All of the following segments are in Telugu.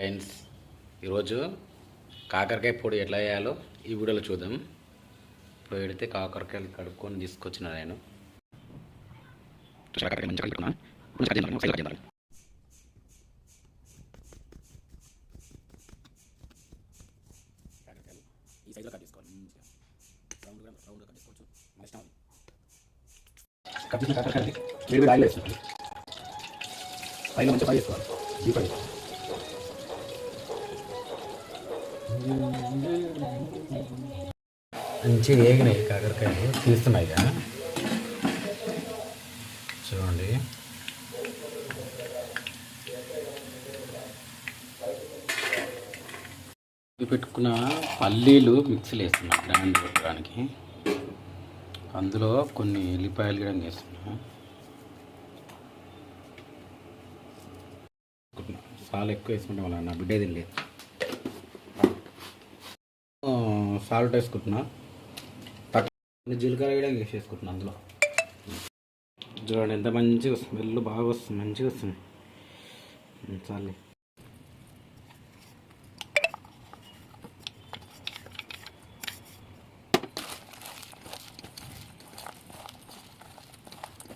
ఫ్రెండ్స్ ఈరోజు కాకరకాయ పొడి ఎట్లా చేయాలో ఈ వీడియోలో చూద్దాం. ఇప్పుడు పెడితే కాకరకాయలు కడుక్కొని తీసుకొచ్చిన నేను. కాకరకాయ మంచిగా కలుపుకున్నా కొంచెం కట్ చేద్దాం సైజ్ కట్ చేద్దాం కాకరకాయలు. ఈ సైజులో కట్ చేసుకోవాలి. మంచిగా వేగినాయి కాకరకాయలు. తీస్తున్నాయి చూడండి. పెట్టుకున్న పల్లీలు మిక్సీలు వేస్తున్నా గ్రైండ్ పెట్టడానికి. అందులో కొన్ని ఎల్లిపాయలు కూడా వేస్తున్నా. చాలా ఎక్కువ వేసుకుంటాం వాళ్ళ నా బిడ్డ తినలేదు. సాల్ట్ వేసుకుంటున్నా. తక్కువ జీలకర్ర కూడా వేసేసుకుంటున్నా అందులో. చూడండి ఎంత మంచిగా వస్తుంది స్మెల్ బాగా వస్తుంది మంచిగా వస్తుంది. ఉమ్, చాలే.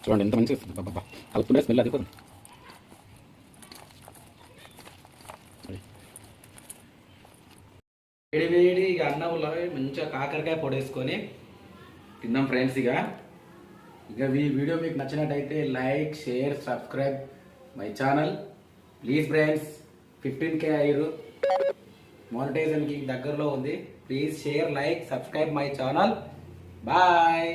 చూడండి ఎంత మంచిగా వస్తుంది. బాబా కలుపుతుంటే స్మెల్ అది పోతుంది వేడి వేడి ఇక అన్నంలో మంచిగా కాకరకాయ పొడేసుకొని తిందాం ఫ్రెండ్స్ ఇక. ఇక ఈ వీడియో మీకు నచ్చినట్టయితే like share subscribe my channel. Please friends fifteen K అయ్యారు. మానిటైజేషన్కి దగ్గరలో ఉంది. Please share like subscribe my channel. Bye.